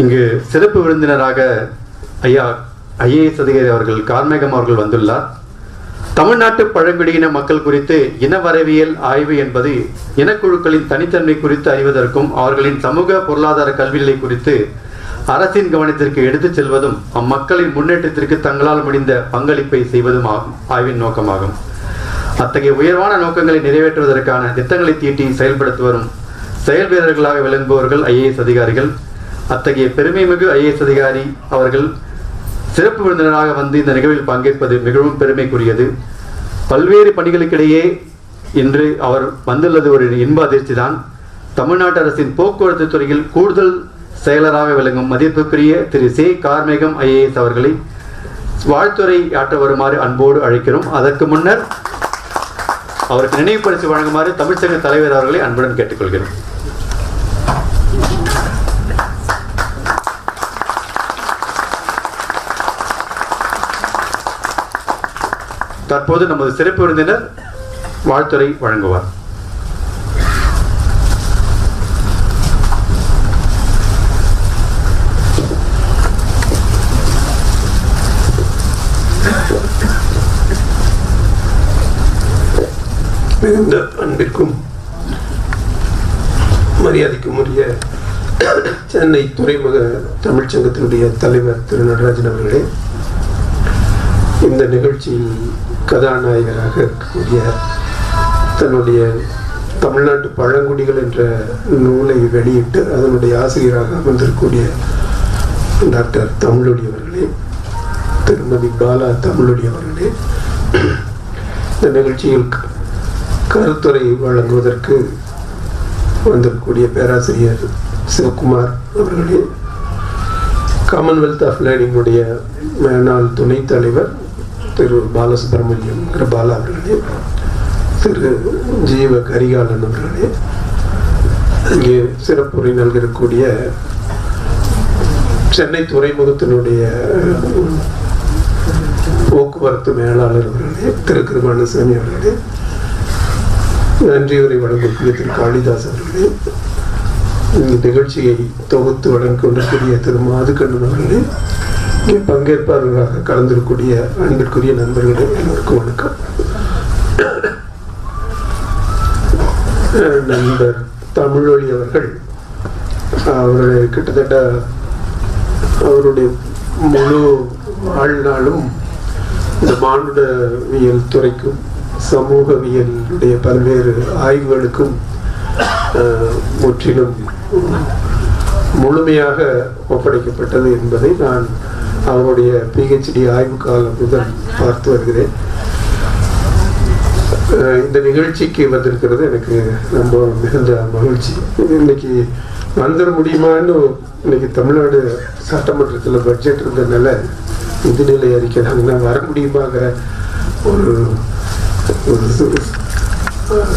இங்கு சிறப்பு விருந்தினராக ஐயா ஐஏஎஸ் அதிகாரி அவர்கள் கார்மேகம் அவர்கள் வந்துள்ளார். தமிழ்நாட்டு பழங்குடியின மக்கள் குறித்து இனவரவியல் ஆய்வு என்பது இனக்குழுக்களின் தனித்தன்மை குறித்து அறிவதற்கும் அவர்களின் சமூக பொருளாதார கல்விநிலை குறித்து அரசின் கவனத்திற்கு எடுத்துச் செல்வதும் அம்மக்களின் முன்னேற்றத்திற்கு தங்களால் முடிந்த பங்களிப்பை செய்வதும் ஆகும் ஆய்வின் நோக்கமாகும். அத்தகைய உயர்வான நோக்கங்களை நிறைவேற்றுவதற்கான திட்டங்களை தீட்டி செயல்படுத்தி வரும் செயல் வீரர்களாக விளங்குபவர்கள் ஐஏஎஸ் அதிகாரிகள். அத்தகைய பெருமைமிகு ஐஏஎஸ் அதிகாரி அவர்கள் சிறப்பு விருந்தினராக வந்து இந்த நிகழ்வில் பங்கேற்பது மிகவும் பெருமைக்குரியது. பல்வேறு பணிகளுக்கிடையே இன்று அவர் வந்துள்ளது ஒரு இன்ப அதிர்ச்சி தான் தமிழ்நாட்டு அரசின் போக்குவரத்து துறையில் கூடுதல் செயலராக விளங்கும் மதிப்புக்குரிய திரு சே. கார்மேகம் ஐஏஎஸ் அவர்களை வாழ்த்துறை ஆற்ற வருமாறு அன்போடு அழைக்கிறோம். அதற்கு முன்னர் அவருக்கு நினைவு பரிசு வழங்குமாறு தமிழ்ச்சங்க தலைவர் அவர்களை அன்புடன் கேட்டுக்கொள்கிறோம் தற்போது நமது சிறப்பு விருந்தினர் வாழ்த்துறை வழங்குவார். மிகுந்த அன்பிற்கும் மரியாதைக்கும் உரிய சென்னை துறைமுக தமிழ்ச்சங்கத்தினுடைய தலைவர் திரு நடராஜன் அவர்களே இந்த நிகழ்ச்சியில் கதாநாயகராக இருக்கக்கூடிய தன்னுடைய தமிழ்நாட்டு பழங்குடிகள் என்ற நூலை வெளியிட்டு அதனுடைய ஆசிரியராக அமர்ந்திருக்கக்கூடிய டாக்டர் தமிழொடி அவர்களே திருமதி பாலா தமிழொடி அவர்களே இந்த நிகழ்ச்சியில் கருத்துரை வழங்குவதற்கு வந்திருக்கக்கூடிய பேராசிரியர் சிவகுமார் அவர்களே காமன்வெல்த் ஆஃப் லேர்னிங்குடைய மேனாள் துணைத் தலைவர் திரு பாலசுப்ரமணியம் பாலா அவர்களே திரு ஜீவ கரிகாலன் அவர்களே இங்கே சிறப்புரை நல்கிறக்கூடிய சென்னை துறைமுகத்தினுடைய போக்குவரத்து மேலாளர் அவர்களே திரு கிருபானசாமி அவர்களே நன்றியுரை வழங்கக்கூடிய திரு காளிதாஸ் அவர்களே இந்த நிகழ்ச்சியை தொகுத்து வழங்கிக் கொண்டிருக்கூடிய திரு மாதுக்கண்ணன் அவர்களே பங்கேற்பாளர்களாக கலந்திருக்கக்கூடிய அன்பிற்குரிய நண்பர்களே எல்லோருக்கும் வணக்கம். நண்பர் தமிழொழி அவர்கள் அவருடைய கிட்டத்தட்ட அவருடைய முழு வாழ்நாளும் இந்த மானுடவியல் துறைக்கும் சமூகவியலுடைய பல்வேறு ஆய்வுகளுக்கும் முற்றிலும் முழுமையாக ஒப்படைக்கப்பட்டது என்பதை நான் அவருடைய பிஹெச்டி ஆய்வு காலம் முதல் பார்த்து வருகிறேன். இந்த நிகழ்ச்சிக்கு வந்திருக்கிறது எனக்கு ரொம்ப மிகுந்த மகிழ்ச்சி. இன்னைக்கு வந்துட முடியுமான்னு இன்னைக்கு தமிழ்நாடு சட்டமன்றத்தில் பட்ஜெட் இருந்ததுனால நிதிநிலை அறிக்கை நான் வர முடியுமாங்கிற ஒரு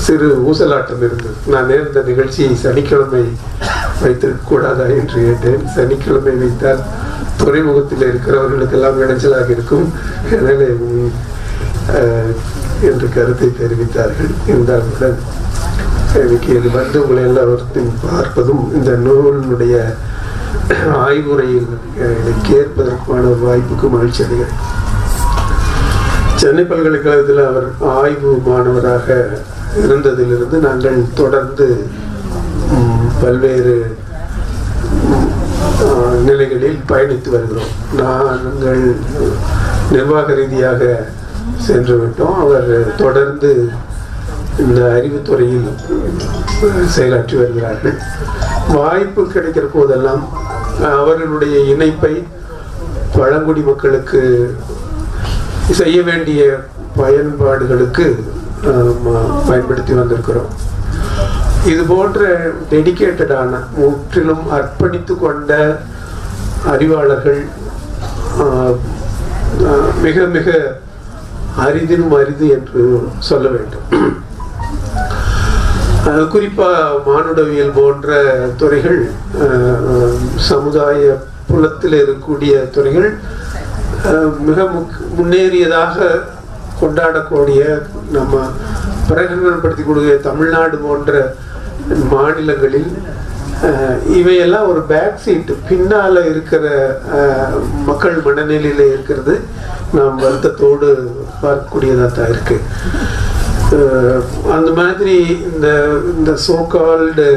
சிறு ஊசலாட்டம் இருந்தது நான் இந்த நிகழ்ச்சியை சனிக்கிழமை வைத்திருக்க கூடாதா என்று கேட்டேன். சனிக்கிழமை வைத்தால் துறைமுகத்தில் இருக்கிறவர்களுக்கெல்லாம் இடைஞ்சலாக இருக்கும் எனவே என்று கருத்தை தெரிவித்தார்கள். இந்த கூட எனக்கு இது வந்து உங்களை எல்லாவற்றையும் பார்ப்பதும் இந்த நூலினுடைய ஆய்வுரையில் இதை கேட்பதற்கான ஒரு வாய்ப்புக்கு மகிழ்ச்சி அடைகிறேன். சென்னை பல்கலைக்கழகத்தில் அவர் ஆய்வு மாணவராக இருந்ததிலிருந்து நாங்கள் தொடர்ந்து பல்வேறு நிலைகளில் பயணித்து வருகிறோம். நாங்கள் நிர்வாக ரீதியாக சென்று விட்டோம். அவர் தொடர்ந்து இந்த அறிவுத்துறையில் செயலாற்றி வருகிறார்கள். வாய்ப்பு கிடைக்கிற போதெல்லாம் அவர்களுடைய இணைப்பை பழங்குடி மக்களுக்கு செய்ய வேண்டிய பயன்பாடுகளுக்கு பயன்படுத்தி வந்திருக்கிறோம். இது போன்ற டெடிகேட்டடான முற்றிலும் அர்ப்பணித்து கொண்ட அறிவாளர்கள் மிக மிக அரிதினும் அரிது என்று சொல்ல வேண்டும். குறிப்பாக குறிப்பா மானுடவியல் போன்ற துறைகள் அஹ், சமுதாய புலத்தில் இருக்கக்கூடிய துறைகள் அஹ், மிக முக் முன்னேறியதாக கொண்டாடக்கூடிய நம்ம பிரகடனப்படுத்தி கொடுக்கிற தமிழ்நாடு போன்ற மாநிலங்களில் இவையெல்லாம் ஒரு பேக் சீட் பின்னால இருக்கிற மக்கள் மனநிலையில இருக்கிறது நாம் வருத்தத்தோடு பார்க்கக்கூடியதாக தான் இருக்கு அந்த மாதிரி இந்த இந்த சோகால்டு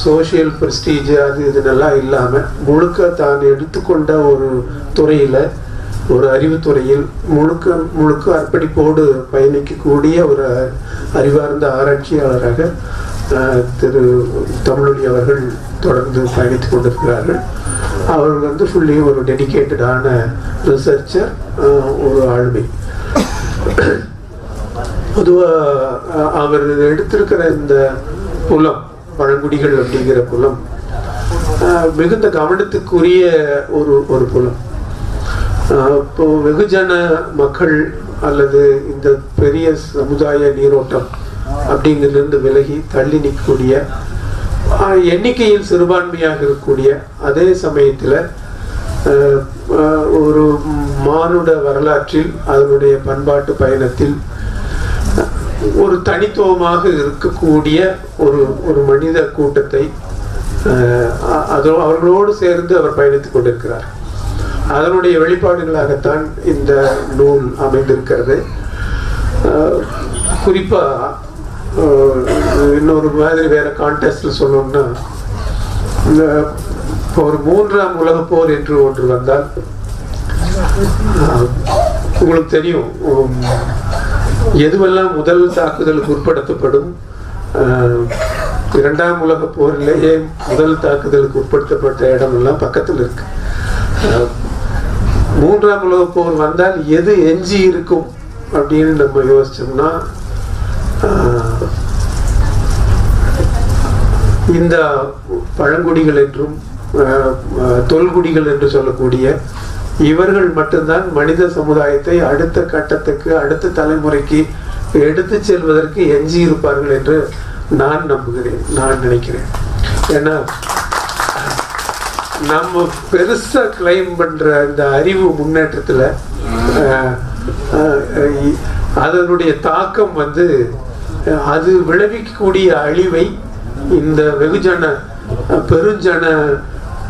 சோஷியல் ப்ரெஸ்டீஜ் அது இதனெல்லாம் இல்லாமல் முழுக்க தான் எடுத்துக்கொண்ட ஒரு துறையில் ஒரு அறிவுத்துறையில் முழுக்க முழுக்க அர்ப்பணிப்போடு பயணிக்கக்கூடிய ஒரு அறிவார்ந்த ஆராய்ச்சியாளராக திரு தமிழொலி அவர்கள் தொடர்ந்து பயணித்துக் கொண்டிருக்கிறார்கள். அவர் வந்து ஃபுல்லி ஒரு டெடிகேட்டடான ரிசர்ச்சர் ஒரு ஆளுமை. பொதுவாக அவர் எடுத்திருக்கிற இந்த புலம் பழங்குடிகள் அப்படிங்கிற புலம் மிகுந்த கவனத்துக்குரிய ஒரு ஒரு புலம். இப்போ வெகுஜன மக்கள் அல்லது இந்த பெரிய சமுதாய நீரோட்டம் அப்படிங்கிறதுலேருந்து விலகி தள்ளி நிற்கக்கூடிய எண்ணிக்கையில் சிறுபான்மையாக இருக்கக்கூடிய அதே சமயத்தில் ஒரு மானுட வரலாற்றில் அதனுடைய பண்பாட்டு பயணத்தில் ஒரு தனித்துவமாக இருக்கக்கூடிய ஒரு ஒரு மனித கூட்டத்தை அதோ அவர்களோடு சேர்ந்து அவர் பயணித்துக் கொண்டிருக்கிறார். அதனுடைய வெளிப்பாடுகளாகத்தான் இந்த நூல் அமைந்திருக்கிறது. குறிப்பாக இன்னொரு மாதிரி வேற கான்டெஸ்ட்ல சொல்லணும்னா இந்த இப்போ ஒரு மூன்றாம் உலகப் போர் என்று ஒன்று வந்தால் உங்களுக்கு தெரியும் எதுவெல்லாம் முதல் தாக்குதலுக்கு உட்படுத்தப்படும்? இரண்டாம் உலக போரிலேயே முதல் தாக்குதலுக்கு உட்படுத்தப்பட்ட இடமெல்லாம் பக்கத்தில் இருக்கு. மூன்றாம் உலக போர் வந்தால் எது எஞ்சி இருக்கும் அப்படின்னு நம்ம யோசிச்சோம்னா இந்த பழங்குடிகள் என்றும் தொல்குடிகள் என்று சொல்லக்கூடிய இவர்கள் மட்டும்தான் மனித சமுதாயத்தை அடுத்த கட்டத்துக்கு அடுத்த தலைமுறைக்கு எடுத்து செல்வதற்கு எஞ்சி இருப்பார்கள் என்று நான் நம்புகிறேன் நான் நினைக்கிறேன். ஏன்னா நம்ம பெருசா கிளைம் பண்ற இந்த அறிவு முன்னேற்றத்துல அதனுடைய தாக்கம் வந்து அது விளைவிக்கக்கூடிய அழிவை இந்த வெகுஜன பெருஞ்சன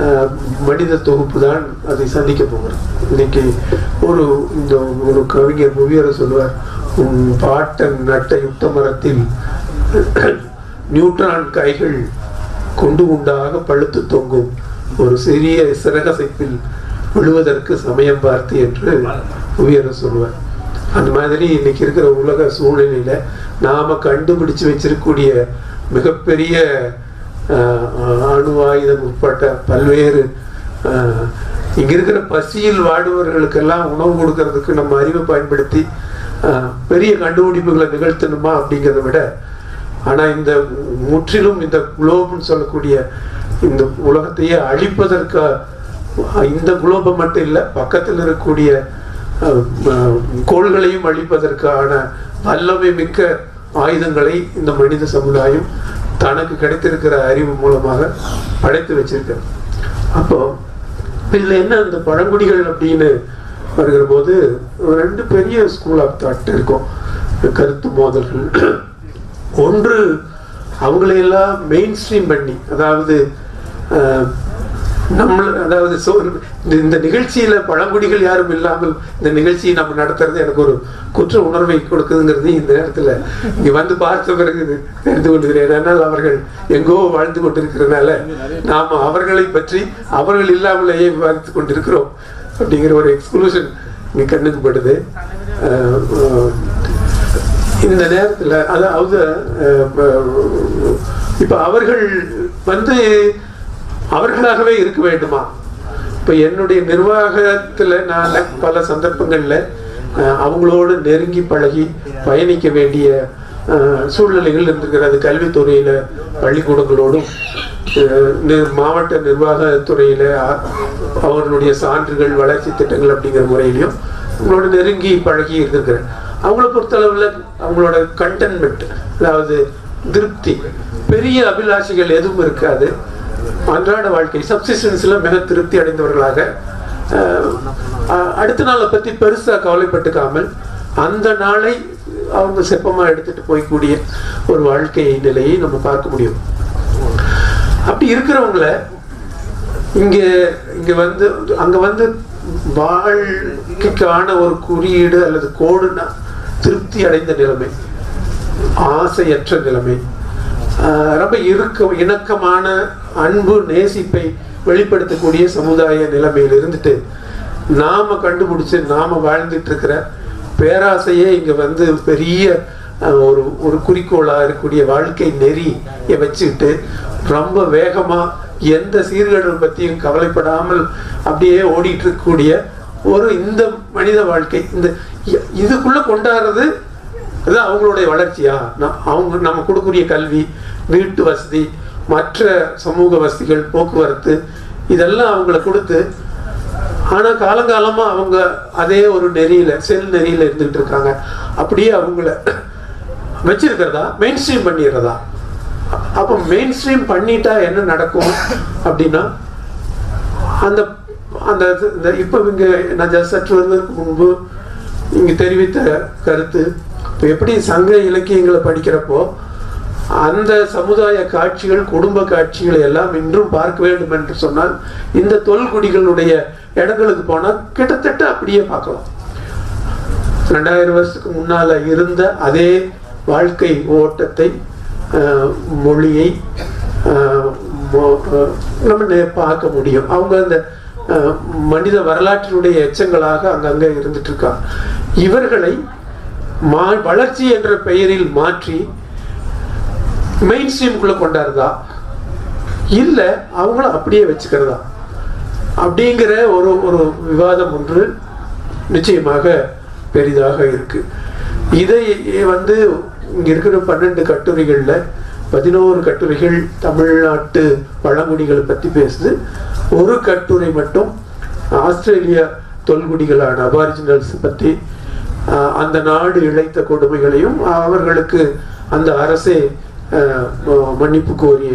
அஹ், மனித தொகுப்பு தான் அதை சந்திக்க போகிறது. இன்னைக்கு ஒரு இந்த ஒரு கவிஞர் புவியரை சொல்லுவார் உன் பாட்டன் நட்ட யுத்த மரத்தில் நியூட்ரான் கைகள் கொண்டு உண்டாக பழுத்து தொங்கும். ஒரு சிறிய சிறகசைப்பில் விழுவதற்கு சமயம் பார்த்து என்று உயர சொல்லுவார். அந்த மாதிரி இன்னைக்கு இருக்கிற உலக சூழ்நிலையில நாம கண்டுபிடிச்சு வச்சிருக்கக்கூடிய மிகப்பெரிய அணு ஆயுதம் உட்பட்ட பல்வேறு இங்கே இங்க இருக்கிற பசியில் வாடுவர்களுக்கெல்லாம் உணவு கொடுக்கறதுக்கு நம்ம அறிவை பயன்படுத்தி பெரிய கண்டுபிடிப்புகளை நிகழ்த்தணுமா அப்படிங்கிறத விட ஆனா இந்த முற்றிலும் இந்த குளோப்னு சொல்லக்கூடிய இந்த உலகத்தையே அழிப்பதற்கு இந்த குளோபை மட்டும் இல்லை பக்கத்தில் இருக்கக்கூடிய கோள்களையும் அழிப்பதற்கான வல்லமை மிக்க ஆயுதங்களை இந்த மனித சமுதாயம் தனக்கு கிடைத்திருக்கிற அறிவு மூலமாக படைத்து வச்சிருக்கிறது. அப்போ இதுல என்ன இந்த பழங்குடிகள் அப்படின்னு வருகிற போது ரெண்டு பெரிய ஸ்கூல் ஆஃப் தாட் இருக்கும். கருத்து மோதல்கள். ஒன்று அவங்களையெல்லாம் மெயின் ஸ்ட்ரீம் பண்ணி அதாவது நம்ம அதாவது சோ இந்த- இந்த நிகழ்ச்சியில பழங்குடிகள் யாரும் இல்லாமல் இந்த நிகழ்ச்சியை நம்ம நடத்துறது எனக்கு ஒரு குற்ற உணர்வை கொடுக்குதுங்கிறது இந்த நேரத்துல. இங்க வந்து பார்த்த பிறகு தெரிந்து கொள்கிறேன். ஆனால் அவர்கள் எங்கோ வாழ்ந்து கொண்டிருக்கிறதுனால நாம அவர்களை பற்றி அவர்கள் இல்லாமலேயே விவாதித்துக் கொண்டிருக்கிறோம் அப்படிங்கிற ஒரு எக்ஸ்க்ளூஷன் இங்க கண்ணுக்கு படுது. இந்த நேரத்தில் அதாவது அஹ், இப்ப அவர்கள் வந்து அவர்களாகவே இருக்க வேண்டுமா? இப்போ என்னுடைய நிர்வாகத்துல நான் பல சந்தர்ப்பங்கள்ல அவங்களோடு நெருங்கி பழகி பயணிக்க வேண்டிய அஹ், சூழ்நிலைகள் இருந்திருக்கிறது. கல்வித்துறையில பள்ளிக்கூடங்களோடும் அஹ், மாவட்ட நிர்வாகத்துறையில் அவர்களுடைய சான்றுகள் வளர்ச்சி திட்டங்கள் அப்படிங்கிற முறையிலையும் அவங்களோட நெருங்கி பழகி இருந்திருக்கிறேன். அவங்கள பொறுத்தளவில் அவங்களோட கண்டென்மெண்ட் அதாவது திருப்தி பெரிய அபிலாஷைகள் எதுவும் இருக்காது. அன்றாட வாழ்க்கை சப்சிஸ்டன்ஸில் மிக திருப்தி அடைந்தவர்களாக அடுத்த நாளை பற்றி பெருசாக கவலைப்பட்டுக்காமல் அந்த நாளை அவங்க செப்பமாக எடுத்துகிட்டு போய்க்கூடிய ஒரு வாழ்க்கை நிலையை நம்ம பார்க்க முடியும். அப்படி இருக்கிறவங்கள இங்கே இங்கே வந்து அங்கே வந்து வாழ்க்கைக்கான ஒரு குறியீடு அல்லது கோடுனா திருப்தி அடைந்த நிலைமை ஆசையற்ற நிலைமை ரொம்ப இறுக்கம் இணக்கமான அன்பு நேசிப்பை வெளிப்படுத்தக்கூடிய சமுதாய நிலைமையில் இருந்துட்டு நாம கண்டுபிடிச்சு நாம வாழ்ந்துட்டு இருக்கிற பேராசையே இங்க வந்து பெரிய ஒரு ஒரு குறிக்கோளா இருக்கக்கூடிய வாழ்க்கை நெறியை வச்சுக்கிட்டு ரொம்ப வேகமா எந்த சீர்கேடுகள் பத்தியும் கவலைப்படாமல் அப்படியே ஓடிட்டு இருக்கக்கூடிய ஒரு இந்த மனித வாழ்க்கை. இந்த இதுக்குள்ளே இதுக்குள்ள கொண்டாடுறது அது அவங்களுடைய வளர்ச்சியா? அவங்க நம்ம கொடுக்கக்கூடிய கல்வி வீட்டு வசதி மற்ற சமூக வசதிகள் போக்குவரத்து இதெல்லாம் அவங்கள கொடுத்து ஆனால் காலங்காலமாக அவங்க அதே ஒரு நெறியில் செல் நெறியில் இருந்துகிட்டு இருக்காங்க. அப்படியே அவங்கள வச்சிருக்கிறதா? மெயின் ஸ்ட்ரீம் பண்ணிடுறதா? அப்போ மெயின் ஸ்ட்ரீம் பண்ணிட்டா என்ன நடக்கும் அப்படின்னா அந்த அந்த இது- இந்த இப்போ இங்கே நான் just சற்று வருவதற்கு முன்பு இங்கே தெரிவித்த கருத்து இப்போ எப்படி சங்க இலக்கியங்களை படிக்கிறப்போ அந்த சமுதாய காட்சிகள் குடும்ப காட்சிகளை எல்லாம் இன்றும் பார்க்க வேண்டும் என்று சொன்னால் இந்த தொல்குடிகளுடைய இடங்களுக்கு போனால் கிட்டத்தட்ட அப்படியே பார்க்கலாம். ரெண்டாயிரம் வருஷத்துக்கு முன்னால இருந்த அதே வாழ்க்கை ஓட்டத்தை ஆஹ், மொழியை ஆஹ், நம்ம பார்க்க முடியும். அவங்க அந்த மனித வரலாற்றினுடைய எச்சங்களாக அங்கங்கே இருந்துட்டு இருக்காங்க. இவர்களை வளர்ச்சி என்ற பெயரில் மாற்றி மெயின் ஸ்ட்ரீமுக்குள்ள கொண்டாருதா? இல்ல அவங்கள அப்படியே வச்சுக்கிறதா? அப்படிங்கிற ஒரு ஒரு விவாதம் ஒன்று நிச்சயமாக பெரிதாக இருக்கு. இதை வந்து இங்கே இருக்கிற பன்னெண்டு கட்டுரைகளில் பதினோரு கட்டுரைகள் தமிழ்நாட்டு பழங்குடிகளை பற்றி பேசுது. ஒரு கட்டுரை மட்டும் ஆஸ்திரேலியா தொல்குடிகளான அபாரிஜினல்ஸ் பற்றி அந்த நாடு இழைத்த கொடுமைகளையும் அவர்களுக்கு அந்த அரசே ஆஹ், மன்னிப்பு கோரிய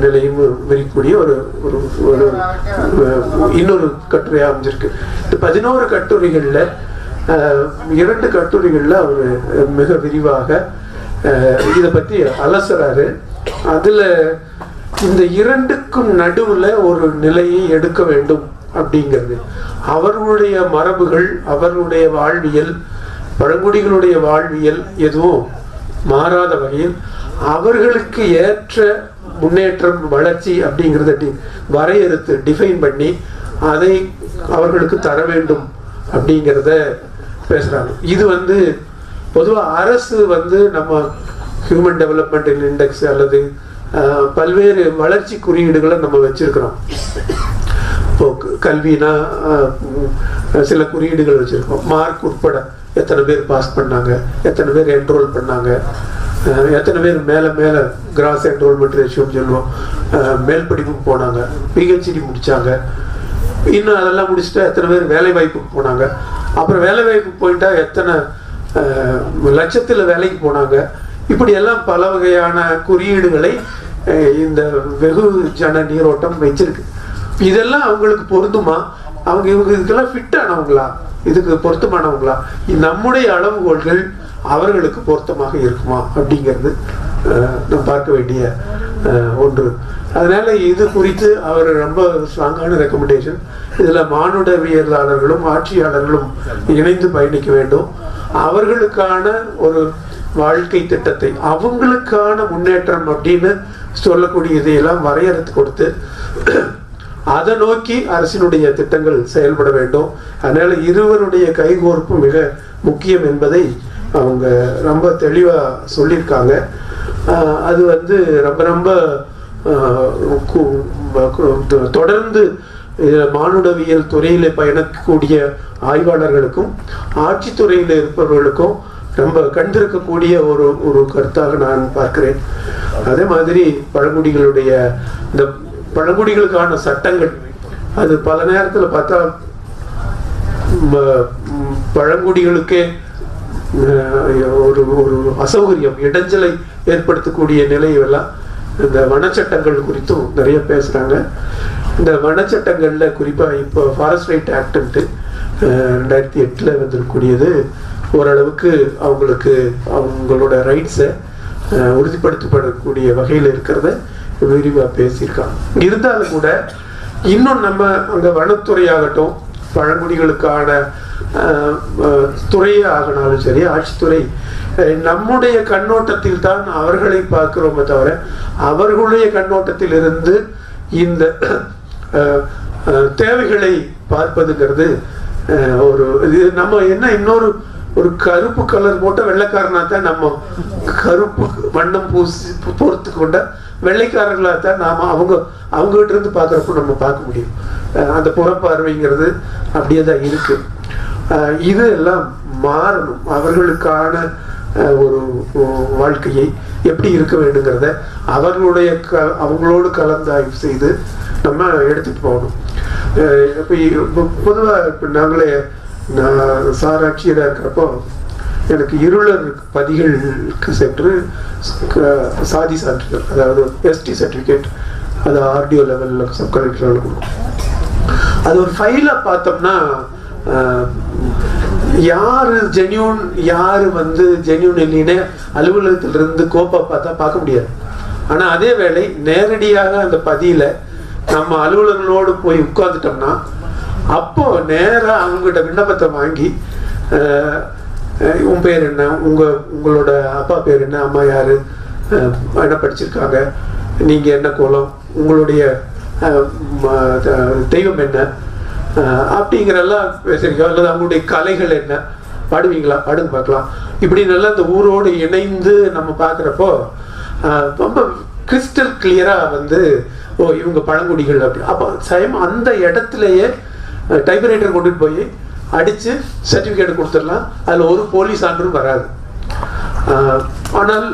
நிலையும் விரிக்கூடிய ஒரு ஒரு ஒரு இன்னொரு கட்டுரையாக அமைஞ்சிருக்கு. இந்த பதினோரு கட்டுரைகளில் இரண்டு கட்டுரைகளில் அவர் மிக விரிவாக இதை பத்தி அலசுறாரு. அதில் இந்த இரண்டுக்கும் நடுவில் ஒரு நிலையை எடுக்க வேண்டும். அப்படிங்கிறது. அவர்களுடைய மரபுகள் அவர்களுடைய வாழ்வியல் பழங்குடிகளுடைய வாழ்வியல் எதுவும் மாறாத வகையில் அவர்களுக்கு ஏற்ற முன்னேற்றம் வளர்ச்சி அப்படிங்கிறத டி- வரையறுத்து டிஃபைன் பண்ணி அதை அவர்களுக்கு தர வேண்டும் அப்படிங்கிறத பேசுகிறாங்க இது வந்து பொதுவாக அரசு வந்து நம்ம ஹியூமன் டெவலப்மெண்ட் இண்டெக்ஸ் அல்லது பல்வேறு வளர்ச்சி குறியீடுகளை நம்ம வச்சிருக்கிறோம். இப்போ கல்வினா சில குறியீடுகள் வச்சுருக்கோம். மார்க் உட்பட எத்தனை பேர் பாஸ் பண்ணாங்க எத்தனை பேர் என்ரோல் பண்ணாங்க எத்தனை பேர் மேலே மேலே கிராஸ் என்ரோல்மெண்ட் ரேஷியோன்னு சொல்லுவோம். மேல் படிப்புக்கு போனாங்க பிஹெச்டி முடித்தாங்க இன்னும் அதெல்லாம் முடிச்சுட்டா எத்தனை பேர் வேலை வாய்ப்புக்கு போனாங்க. அப்புறம் வேலை வாய்ப்புக்கு போயிட்டா எத்தனை லட்சத்தில் வேலைக்கு போனாங்க. இப்படியெல்லாம் பல வகையான குறியீடுகளை இந்த வெகு ஜன நீரோட்டம் வச்சிருக்கு. இதெல்லாம் அவங்களுக்கு பொருந்துமா? அவங்க இவங்க இதுக்கெல்லாம் ஃபிட் ஆனவங்களா? இதுக்கு பொருத்தமானவங்களா? நம்முடைய அளவுகோல்கள் அவர்களுக்கு பொருத்தமாக இருக்குமா? அப்படிங்கிறது அஹ், நாம் பார்க்க வேண்டிய ஒன்று. அதனால இது குறித்து அவர் ரொம்ப ஸ்ட்ராங்கான ரெக்கமெண்டேஷன் இதில் மானுடவியலாளர்களும் ஆட்சியாளர்களும் இணைந்து பயணிக்க வேண்டும். அவர்களுக்கான ஒரு வாழ்க்கை திட்டத்தை அவங்களுக்கான முன்னேற்றம் அப்படின்னு சொல்லக்கூடிய இதையெல்லாம் வரையறுத்து கொடுத்து அதை நோக்கி அரசினுடைய திட்டங்கள் செயல்பட வேண்டும். அதனால இருவருடைய கைகோர்ப்பு மிக முக்கியம் என்பதை அவங்க ரொம்ப தெளிவாக சொல்லியிருக்காங்க. அது வந்து ரொம்ப ரொம்ப தொடர்ந்து மானுடவியல் துறையில் பயணக்கூடிய ஆய்வாளர்களுக்கும் ஆட்சித்துறையில் இருப்பவர்களுக்கும் ரொம்ப கண்டிருக்கக்கூடிய ஒரு ஒரு கருத்தாக நான் பார்க்கிறேன். அதே மாதிரி பழங்குடிகளுடைய இந்த பழங்குடிகளுக்கான சட்டங்கள். அது பல நேரத்தில் பார்த்தா பழங்குடிகளுக்கே ஒரு ஒரு அசௌகரியம் இடைஞ்சலை ஏற்படுத்தக்கூடிய நிலையெல்லாம் இந்த வனச்சட்டங்கள் குறித்தும் நிறைய பேசுகிறாங்க இந்த வனச்சட்டங்களில் குறிப்பாக இப்போ ஃபாரஸ்ட் ரைட் ஆக்டுன்ட்டு ரெண்டாயிரத்தி எட்டில் வந்திருக்கக்கூடியது. ஓரளவுக்கு அவங்களுக்கு அவங்களோட ரைட்ஸை உறுதிப்படுத்தப்படக்கூடிய வகையில் இருக்கிறத விரிவா பேசியிருக்காங்க. இருந்தாலும் கூட இன்னும் நம்ம அந்த வனத்துறையாகட்டும் பழங்குடிகளுக்கான அஹ், துறையே ஆகினாலும் சரி ஆட்சித்துறை அஹ், நம்முடைய கண்ணோட்டத்தில் தான் அவர்களை பார்க்கிறோமே தவிர அவர்களுடைய கண்ணோட்டத்தில் இருந்து இந்த தேவைகளை பார்ப்பதுங்கிறது அஹ், ஒரு இது நம்ம என்ன இன்னொரு ஒரு கருப்பு கலர் போட்ட வெள்ளைக்காரனா தான் நம்ம கருப்பு வண்ணம் பூசி பொறுத்து கொண்ட வெள்ளைக்காரர்களா தான் நாம அவங்க அவங்க கிட்ட இருந்து பார்க்கறப்ப நம்ம பார்க்க முடியும். அந்த புறப்பார்வைங்கிறது அப்படியே தான் இருக்கு. அஹ் இது எல்லாம் மாறணும். அவர்களுக்கான அஹ், ஒரு வாழ்க்கையை எப்படி இருக்க வேண்டுங்கிறத அவர்களுடைய க அவங்களோடு கலந்தாய்வு செய்து நம்ம எடுத்துட்டு போகணும். அஹ் இப்ப இப்போ பொதுவா நாங்களே நான் சார் இருக்கிறப்போ எனக்கு இருளர் பதிகளுக்கு சென்று சாதி சான்றிதழ் அதாவது எஸ்டி சர்டிஃபிகேட் அது ஆர்டிஓ லெவலில் சப் கலெக்டரால் கொடுக்கும் அது ஒரு ஃபைலை பார்த்தோம்னா அஹ், யாரு ஜென்யூன் யாரு வந்து ஜென்யூன் இல்லைன்னு அலுவலகத்திலிருந்து கோப்பா பார்த்தா பார்க்க முடியாது. ஆனா அதே வேளை நேரடியாக அந்த பதியில நம்ம அலுவலர்களோடு போய் உட்கார்ந்துட்டோம்னா அப்போ நேரா அவங்ககிட்ட விண்ணப்பத்தை வாங்கி அஹ், உன் பேர் என்ன? உங்க உங்களோட அப்பா பேர் என்ன? அம்மா யாரு? அஹ், என்ன படிச்சிருக்காங்க? நீங்க என்ன கோலம்? உங்களுடைய அஹ், தெய்வம் என்ன? அஹ், அப்படிங்கிறெல்லாம் பேசுறீங்க அல்லது அவங்களுடைய கலைகள் என்ன? பாடுவீங்களா? பாடுங்க பார்க்கலாம். இப்படி நல்லா இந்த ஊரோடு இணைந்து நம்ம பார்க்குறப்போ ரொம்ப கிறிஸ்டல் கிளியரா வந்து ஓ இவங்க பழங்குடிகள் அப்படி. அப்போ சயம் அந்த இடத்துலயே டைப்ரைட்டர் கொண்டுட்டு போய் அடித்து சர்டிஃபிகேட் கொடுத்துடலாம். அதில் ஒரு போலீஸ் சான்றும் வராது. ஆனால்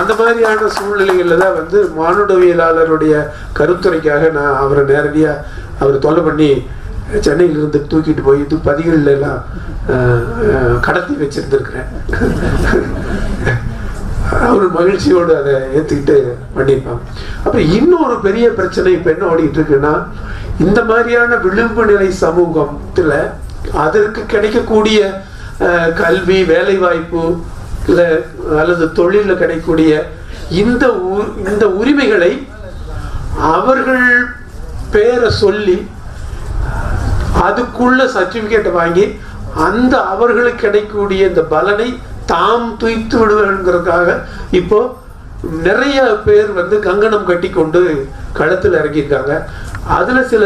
அந்த மாதிரியான சூழ்நிலைகளில் தான் வந்து மானுடவியலாளருடைய கருத்துரைக்காக நான் அவரை நேரடியாக அவர் தொல்லை பண்ணி சென்னையிலிருந்து தூக்கிட்டு போய் இது எல்லாம் கடத்தி வச்சிருந்துருக்கிறேன். அவர் மகிழ்ச்சியோடு அதை ஏற்றுக்கிட்டு பண்ணியிருப்பாங்க. அப்புறம் இன்னொரு பெரிய பிரச்சனை இப்போ என்ன ஓடிட்டு இருக்குன்னா இந்த மாதிரியான விளிம்பு நிலை சமூகத்தில் அதற்கு கிடைக்கக்கூடிய கல்வி வேலை வாய்ப்பு அல்லது தொழிலில் கிடைக்கக்கூடிய இந்த உ- இந்த உரிமைகளை அவர்கள் பேரை சொல்லி அதுக்குள்ள சர்டிஃபிகேட்டை வாங்கி அந்த அவர்களுக்கு கிடைக்கக்கூடிய இந்த பலனை தாம் துய்த்து விடுவதற்காக இப்போ நிறைய பேர் வந்து கங்கணம் கட்டி கொண்டு களத்தில் இறங்கியிருக்காங்க. அதுல சில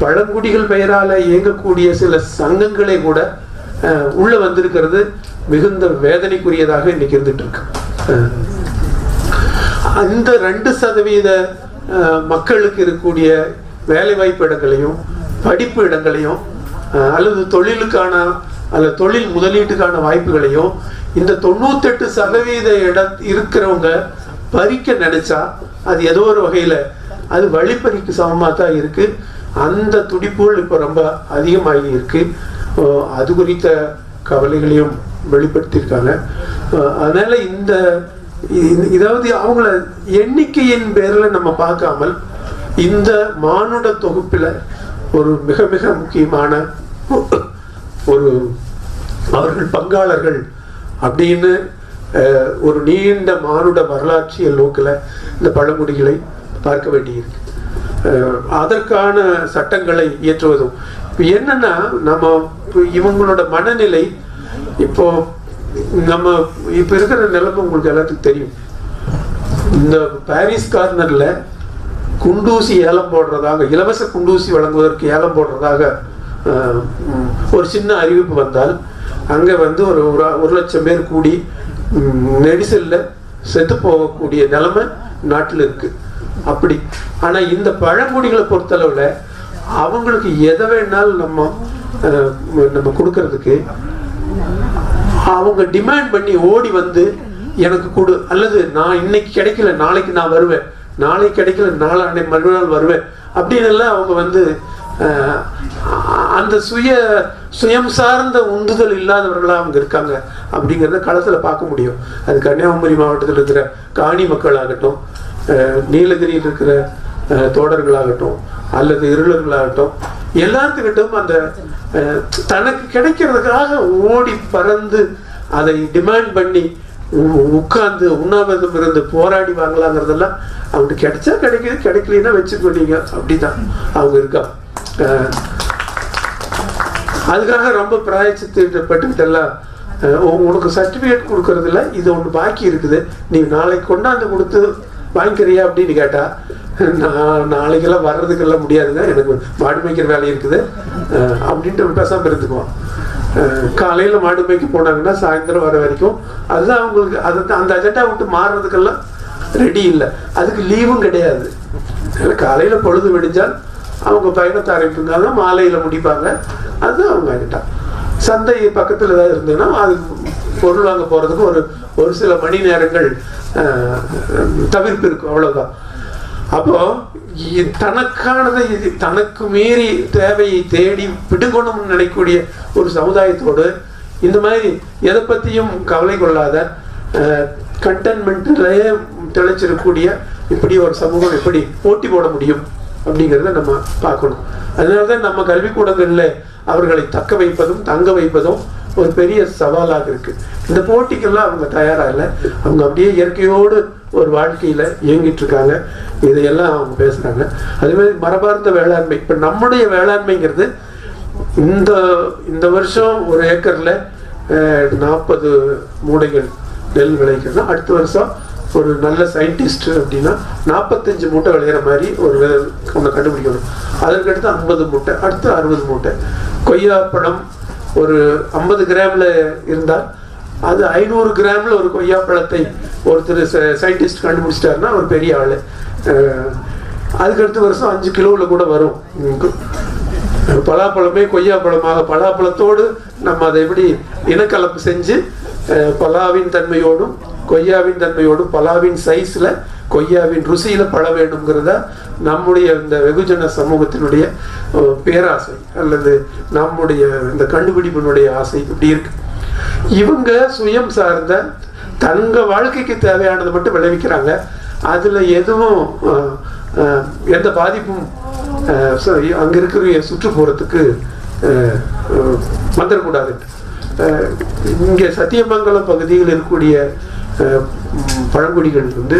பழங்குடிகள் பெயரால இயங்கக்கூடிய சில சங்கங்களே கூட அஹ், உள்ள வந்திருக்கிறது. மிகுந்த வேதனைக்குரியதாக இன்னைக்கு இருந்துட்டு இருக்கு அஹ், அந்த ரெண்டு சதவீத அஹ், மக்களுக்கு இருக்கக்கூடிய வேலைவாய்ப்பு இடங்களையும் படிப்பு இடங்களையும் அஹ், அல்லது தொழிலுக்கான அல்ல தொழில் முதலீட்டுக்கான வாய்ப்புகளையும் இந்த தொண்ணூத்தெட்டு சதவீத இட இருக்கிறவங்க பறிக்க நினைச்சா அது ஏதோ ஒரு வகையில அது வழிப்பறிக்கு சமமாக தான் இருக்கு. அந்த துடிப்புகள் இப்போ ரொம்ப அதிகமாகி இருக்கு. அது குறித்த கவலைகளையும் வெளிப்படுத்தியிருக்காங்க. அதனால் அதனால இந்த இதாவது அவங்கள எண்ணிக்கையின் பேரில் நம்ம பார்க்காமல் இந்த மானுட தொகுப்பில் ஒரு மிக மிக முக்கியமான ஒரு அவர்கள் பங்காளர்கள் அப்படின்னு ஒரு நீண்ட மானுட வரலாற்றியல் நோக்கில் இந்த பழங்குடிகளை பார்க்க வேண்டியிருக்கு. அதற்கான சட்டங்களை இயற்றுவதும். இப்போ என்னன்னா நம்ம இவங்களோட மனநிலை இப்போ நம்ம இப்ப இருக்கிற நிலைமை உங்களுக்கு எல்லாத்துக்கும் தெரியும். இந்த பாரிஸ் கார்னர்ல குண்டூசி ஏலம் போடுறதாக இலவச குண்டூசி வழங்குவதற்கு ஏலம் போடுறதாக ஒரு சின்ன அறிவிப்பு வந்தால் அங்கே வந்து ஒரு ஒரு- லட்சம் பேர் கூடி நெரிசலில் செத்து போகக்கூடிய நிலைமை நாட்டில் இருக்கு. அப்படி. ஆனால் இந்த பழங்குடிகளை பொறுத்தளவில் அவங்களுக்கு எதை வேணாலும் நம்ம நம்ம கொடுக்கறதுக்கு அவங்க டிமாண்ட் பண்ணி ஓடி வந்து எனக்கு கொடு. அல்லது நான் இன்னைக்கு கிடைக்கல நாளைக்கு நான் வருவேன். நாளைக்கு கிடைக்கல நாளை மறுநாள் வருவேன். அப்படின்னு எல்லாம் அவங்க வந்து அந்த சுய சுயம் சார்ந்த உந்துதல் இல்லாதவர்களாக அவங்க இருக்காங்க அப்படிங்கிறத களத்தில் பார்க்க முடியும். அது கன்னியாகுமரி மாவட்டத்தில் இருக்கிற காணி மக்களாகட்டும் நீலகிரியில் இருக்கிற தோடர்களாகட்டும் அல்லது இருளர்களாகட்டும் எல்லாத்துக்கிட்டும் அந்த தனக்கு கிடைக்கிறதுக்காக ஓடி பறந்து அதை டிமாண்ட் பண்ணி உட்கார்ந்து உண்ணாவிரதம் இருந்து போராடி வாங்கலாங்கிறதெல்லாம் அவங்களுக்கு கிடைச்சா கிடைக்குது கிடைக்கலன்னா வச்சுக்கொண்டீங்க அப்படிதான். அவங்க இருக்கா அதுக்காக ரொம்ப பிராயச்சித்தப்பட்டுக்கிட்டெல்லாம் உ- உனக்கு சர்டிஃபிகேட் கொடுக்கறதுல இது ஒன்று பாக்கி இருக்குது. நீ நாளைக்கு கொண்டாந்து கொடுத்து வாங்கிக்கிறியா அப்படின்னு கேட்டால் நான் நாளைக்கெல்லாம் வர்றதுக்கெல்லாம் முடியாதுங்க. எனக்கு மாடு மேய்க்கிற வேலை இருக்குது. அப்படின்ட்டு பேசாமல் இருந்துக்குவோம் காலையில் மாடு மேய்க்க போனாங்கன்னா சாயந்தரம் வர வரைக்கும் அதுதான் அவங்களுக்கு அதை அந்த அஜெண்டா விட்டு மாறுறதுக்கெல்லாம் ரெடி இல்லை. அதுக்கு லீவும் கிடையாது. காலையில் பொழுது விடிஞ்சால் அவங்க பயணத்தை ஆரம்பிப்பாங்க. மாலையில் முடிப்பாங்க. அதுதான் அவங்க அஜெண்டா சந்தை பக்கத்தில் ஏதாவது இருந்ததுன்னா அது பொருள் வாங்க போறதுக்கு ஒரு ஒரு சில மணி நேரங்கள் தவிர்ப்பு இருக்கும் அவ்வளோதான் அப்போ தனக்கானதை இது தனக்கு மீறி தேவையை தேடி பிடுங்கணும்னு நினைக்கக்கூடிய ஒரு சமுதாயத்தோடு இந்த மாதிரி எதை பற்றியும் கவலை கொள்ளாத கண்டென்மெண்ட்லயே திளைச்சிருக்கக்கூடிய இப்படி ஒரு சமூகம் எப்படி போட்டி போட முடியும் அப்படிங்கிறத நம்ம பார்க்கணும். அதனாலதான் நம்ம கல்விக்கூடங்களில் அவர்களை தக்க வைப்பதும் தங்க வைப்பதும் ஒரு பெரிய சவாலாக இருக்கு. இந்த போட்டிக்கெல்லாம் அவங்க தயாரா இல்லை. அவங்க அப்படியே இயற்கையோடு ஒரு வாழ்க்கையில இயங்கிட்டு இருக்காங்க. இதையெல்லாம் அவங்க பேசுறாங்க. அதே மாதிரி மரபார்ந்த வேளாண்மை. இப்ப நம்முடைய வேளாண்மைங்கிறது இந்த இந்த வருஷம் ஒரு ஏக்கர்ல நாற்பது மூடைகள் நெல் விளைக்கிறதுனா அடுத்த வருஷம் ஒரு நல்ல சயின்டிஸ்ட் அப்படின்னா நாற்பத்தஞ்சு மூட்டை விளையிற மாதிரி ஒரு ஒன்று கண்டுபிடிக்கணும். அதற்கடுத்து ஐம்பது மூட்டை அடுத்து அறுபது மூட்டை. கொய்யாப்பழம் ஒரு ஐம்பது கிராம்ல இருந்தால் அது ஐநூறு கிராம்ல ஒரு கொய்யாப்பழத்தை ஒருத்தர் சயின்டிஸ்ட் கண்டுபிடிச்சிட்டாருன்னா ஒரு பெரிய ஆள். அதுக்கடுத்த வருஷம் அஞ்சு கிலோவில் கூட வரும். பலாப்பழமே பலாப்பழமே கொய்யாப்பழமாக பலாப்பழத்தோடு நம்ம அதை எப்படி இனக்கலப்பு செஞ்சு பலாவின் தன்மையோடும் கொய்யாவின் தன்மையோடும் பலாவின் சைஸ்ல கொய்யாவின் ருசியில பழ வேண்டும்ங்கிறதா நம்முடைய இந்த வெகுஜன சமூகத்தினுடைய பேராசை அல்லது நம்முடைய இந்த கண்டுபிடிப்பினுடைய ஆசை இப்படி இருக்கு. இவங்க சுயம் சார்ந்த தங்க வாழ்க்கைக்கு தேவையானதை மட்டும் விளைவிக்கிறாங்க. அதுல எதுவும் எந்த பாதிப்பும் அஹ், அங்க இருக்கிற சுற்றுப்புறத்துக்கு வந்துடக்கூடாது. இங்கே சத்தியமங்கலம் பகுதியில் இருக்கக்கூடிய பழங்குடிகள் வந்து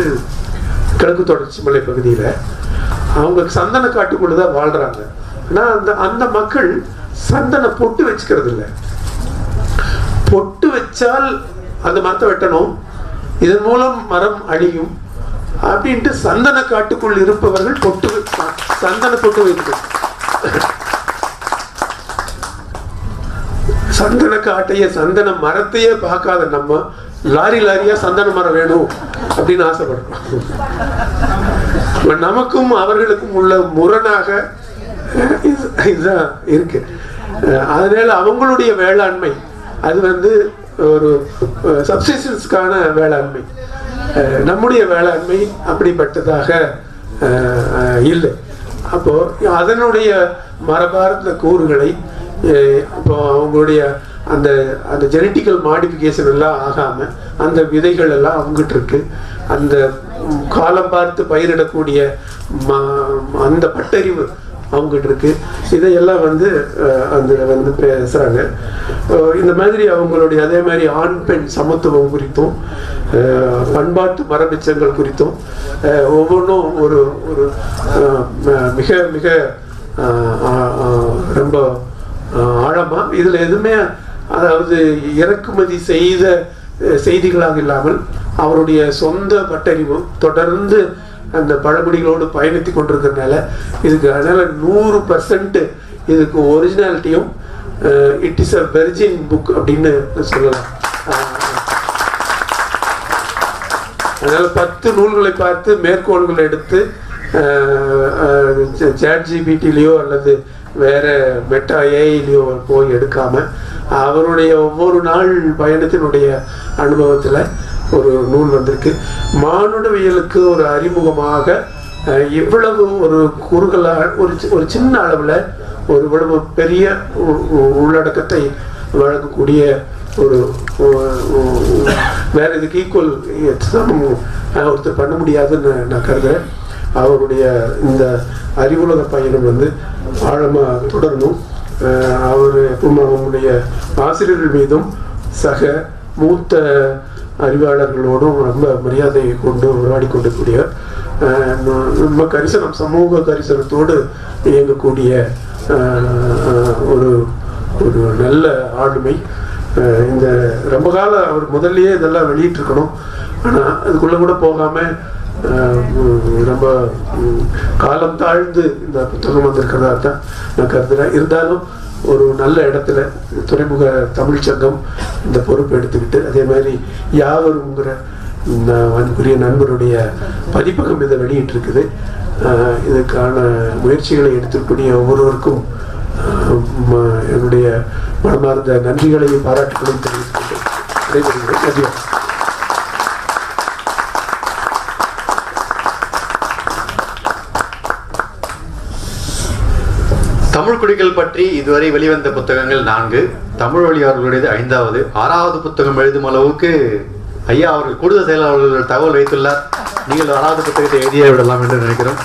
கிழக்கு தொடர்ச்சி மலை பகுதியில் அவங்க சந்தன காட்டுக்குள்ள தான் வாழ்கிறாங்க ஆனால் அந்த அந்த மக்கள் சந்தன பொட்டு வச்சுக்கிறது இல்லை. பொட்டு வச்சால் அந்த மரத்தை வெட்டணும். இதன் மூலம் மரம் அழியும். அப்படின்ட்டு சந்தன காட்டுக்குள் இருப்பவர்கள் பொட்டு சந்தன பொட்டு வைக்கணும் சந்தன காட்டைய சந்தன மரத்தையே பார்க்காத நம்ம லாரி லாரியா சந்தன மரம் வேணும் அப்படின்னு ஆசைப்படுறோம். நமக்கும் அவர்களுக்கும் உள்ள முரணாக இது- இதுதான் இருக்கு. அதனால அவங்களுடைய வேளாண்மை அது வந்து ஒரு சப்சிஸ்டன்ஸ்க்கான வேளாண்மை. நம்முடைய வேளாண்மை அப்படிப்பட்டதாக இல்லை. அப்போ அதனுடைய மரபார்ந்த கூறுகளை இப்போ அவங்களுடைய அந்த அந்த ஜெனட்டிக்கல் மாடிஃபிகேஷன் எல்லாம் ஆகாமல் அந்த விதைகள் எல்லாம் அவங்ககிட்ட இருக்கு. அந்த காலம் பார்த்து பயிரிடக்கூடிய ம- அந்த பட்டறிவு அவங்ககிட்ட இருக்கு. இதையெல்லாம் வந்து அந்த வந்து பேசுகிறாங்க இந்த மாதிரி அவங்களுடைய அதே மாதிரி ஆண் பெண் சமத்துவம் குறித்தும் பண்பாட்டு மரபிச்சங்கள் குறித்தும் ஒவ்வொன்றும் ஒரு ஒரு ம- மிக மிக ரொம்ப ஆழமாக ஆழமா இதுல எதுவுமே அதாவது இறக்குமதி செய்த செய்திகளாக இல்லாமல் அவருடைய சொந்த பட்டறிவும் தொடர்ந்து அந்த பழமொழிகளோடு பயணித்து கொண்டிருக்கிறதுனால இதுக்கு அதனால நூறு பர்சன்ட் இதுக்கு ஒரிஜினாலிட்டியும் it is a virgin book அப்படின்னு சொல்லலாம். அதனால் அதனால பத்து நூல்களை பார்த்து மேற்கோள்கள் எடுத்து சேட் ஜிபிடிலேயோ அல்லது வேற மெட்டா ஏஐலையோ போய் எடுக்காம அவருடைய ஒவ்வொரு நாள் பயணத்தினுடைய அனுபவத்துல ஒரு நூல் வந்திருக்கு. மானுடவியலுக்கு ஒரு அறிமுகமாக இவ்வளவு ஒரு குறுகலா ஒரு ஒரு சின்ன அளவுல ஒரு இவ்வளவு பெரிய உ- உள்ளடக்கத்தை வழங்கக்கூடிய ஒரு வேற இதுக்கு ஈக்குவல் ஒருத்தர் பண்ண முடியாதுன்னு நான் கருதுகிறேன் அவருடைய இந்த அறிவுலக பயணம் வந்து ஆழமா தொடரணும். அஹ் அவர் எப்பவும் அவங்களுடைய ஆசிரியர்கள் மீதும் சக மூத்த அறிவாளர்களோடும் ரொம்ப மரியாதை கொண்டு உருவாடி கொண்டக்கூடிய ரொம்ப நம்ம கரிசனம் சமூக கரிசனத்தோடு இயங்கக்கூடிய ஒரு ஒரு நல்ல ஆளுமை. அஹ் இந்த ரொம்ப காலம் அவர் முதல்லயே இதெல்லாம் வெளியிட்டிருக்கணும். ஆனால் அதுக்குள்ளே கூட போகாமல் ரொம்ப காலம் தாழ்ந்து இந்த புத்தகம் வந்திருக்கிறதா தான் நான் கருதுகிறேன் இருந்தாலும் ஒரு நல்ல இடத்துல துறைமுக தமிழ் சங்கம் இந்த பொறுப்பு எடுத்துக்கிட்டு அதே மாதிரி யாவருங்கிற அன்புரிய நண்பருடைய பதிப்பகம் இதை வெளியிட்டிருக்குது. அஹ் இதுக்கான முயற்சிகளை எடுத்துக்கூடிய ஒவ்வொருவருக்கும் என்னுடைய மனமார்ந்த நன்றிகளையும் பாராட்டுகளையும் தெரிவித்துக் கொண்டு நன்றி. வணக்கம். பற்றி இதுவரை வெளிவந்த புத்தகங்கள் நான்கு. தமிழ் வழி அவர்களுடையது ஐந்தாவது. ஆறாவது புத்தகம் எழுதும் அளவுக்கு ஐயா அவர்கள் கூடுதல் செயலாளர்கள் தகவல் வைத்துள்ளார். நீங்கள் ஆறாவது புத்தகத்தை எழுதிய விடலாம் என்று நினைக்கிறோம்.